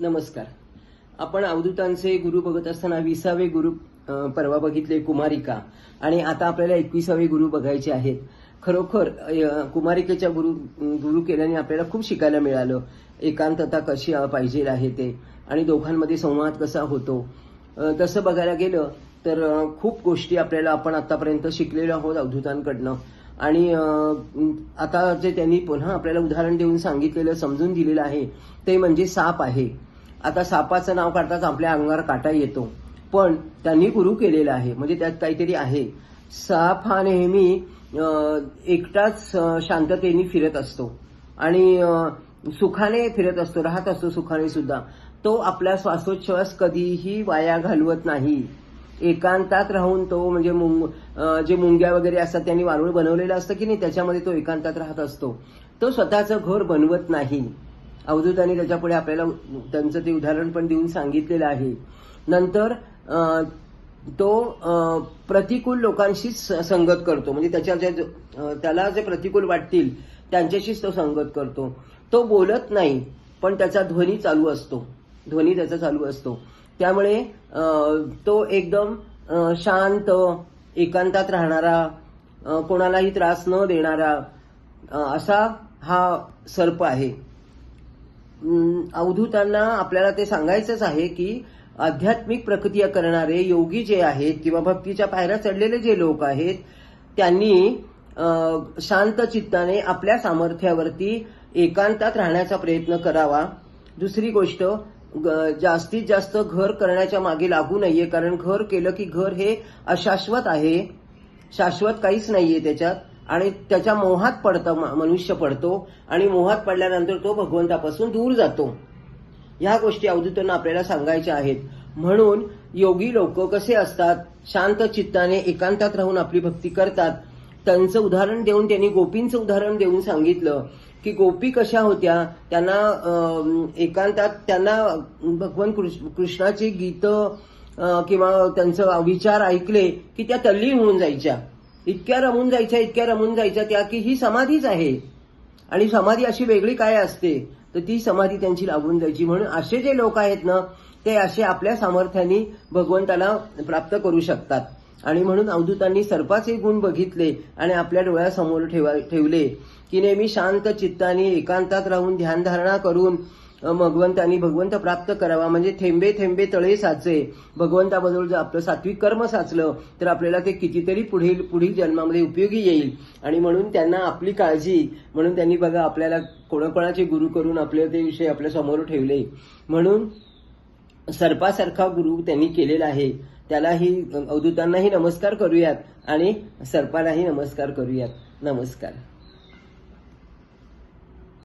नमस्कार. आपण अवधूतांचे गुरु बघत असताना विसावे गुरु परवा बघितले कुमारिका आणि आता आपल्याला एकविसावे गुरु बघायचे आहेत. खरोखर कुमारिकेच्या गुरु गुरु केल्याने आपल्याला खूप शिकायला मिळालं. एकांतता कशी पाहिजे आहे ते आणि दोघांमध्ये संवाद कसा होतो? तसं बघायला गेलं तर खूप गोष्टी आपल्याला आपण आतापर्यंत शिकलेलो आहोत अवधूतांकडनं आणि आता जे त्यांनी पुन्हा आपल्याला उदाहरण देऊन सांगितलेलं समजून दिलेलं आहे ते म्हणजे साप आहे. आता सापाचं नाव काढताच आपल्या अंगावर काटा येतो. पण त्यांनी गुरु केलेलं आहे म्हणजे त्यात काहीतरी आहे. साप हा नेहमी एकटाच शांततेने फिरत असतो. आणि सुखाने फिरत असतो राहत असतो सुखाने सुद्धा. तो आपला श्वासोच्छ्वास कधीही वाया घालवत नाही. एकांतात राहून तो म्हणजे मुंग जे मुंग्या वगैरे असतात त्यांनी वारुळ बनवलेलं असतं की नाही त्याच्यामध्ये तो एकांतात राहत असतो. तो स्वतःचं घर बनवत नाही. अवधूतांनी त्याच्यापुढे आपल्याला त्यांचं ते उदाहरण पण देऊन सांगितलेलं आहे. नंतर तो प्रतिकूल लोकांशीच स- संगत करतो. म्हणजे त्याच्या जे त्याला जे प्रतिकूल वाटतील त्यांच्याशीच तो संगत करतो. तो बोलत नाही पण त्याचा ध्वनी चालू असतो. ध्वनी त्याचा चालू असतो. त्यामुळे तो एकदम शांत एकांतात राहणारा कोणालाही त्रास न देणारा असा हा सर्प आहे. अवधूतांना आपल्याला ते सांगायचंच आहे की आध्यात्मिक प्रक्रिया करणारे योगी जे आहेत किंवा भक्तीच्या पायऱ्या चढलेले जे लोक आहेत त्यांनी शांत चित्ताने आपल्या सामर्थ्यावरती एकांतात राहण्याचा प्रयत्न करावा. दुसरी गोष्ट जास्तीत जास्त घर करण्याच्या मागे लागू नाहीये कारण घर केलं की घर हे अशाश्वत आहे. शाश्वत काहीच नाहीये त्याच्यात. आणि त्याच्या मोहात पडतं म- मनुष्य पडतो. आणि मोहात पडल्यानंतर तो भगवंतापासून दूर जातो. ह्या गोष्टी अवधूतांना आपल्याला सांगायच्या आहेत. म्हणून योगी लोक कसे असतात? शांत चित्ताने एकांतात राहून आपली भक्ती करतात. त्यांचं उदाहरण देऊन त्यांनी गोपींचं उदाहरण देऊन सांगितलं. की गोपी कशा होत्या त्यांना एकांतात त्यांना भगवान कृष्ण- कृष्णाची गीतं किंवा त्यांचं विचार ऐकले की त्या तल्लीन होऊन जायच्या. इतक्या रमून जायच्या इतक्या रमून जायच्या त्या की ही समाधीच आहे. आणि समाधी अशी वेगळी काय असते? तर ती समाधी त्यांची लागून जायची. म्हणून असे जे लोक आहेत ना ते असे आपल्या सामर्थ्याने भगवंताला प्राप्त करू शकतात. आणि म्हणून अवधूतांनी सर्पाचे गुण बघितले आणि आपल्या डोळ्यासमोर ठेवा ठेवले. की नेहमी शांत चित्ताने एकांतात राहून ध्यानधारणा करून भगवंतांनी भगवंत प्राप्त करावा. म्हणजे थेंबे थेंबे तळे साचे. भगवंताबरोबर जर आपलं सात्विक कर्म साचलं तर आपल्याला ते कितीतरी पुढील पुढील जन्मामध्ये उपयोगी येईल. आणि म्हणून त्यांना आपली काळजी. म्हणून त्यांनी बघा आपल्याला कोणाकोणाचे गुरु करून आपले ते विषय आपल्यासमोर ठेवले. म्हणून सर्पासारखा गुरु त्यांनी केलेला आहे. त्यालाही अवधूतांनाही नमस्कार करूयात आणि सर्पालाही नमस्कार करूयात. नमस्कार.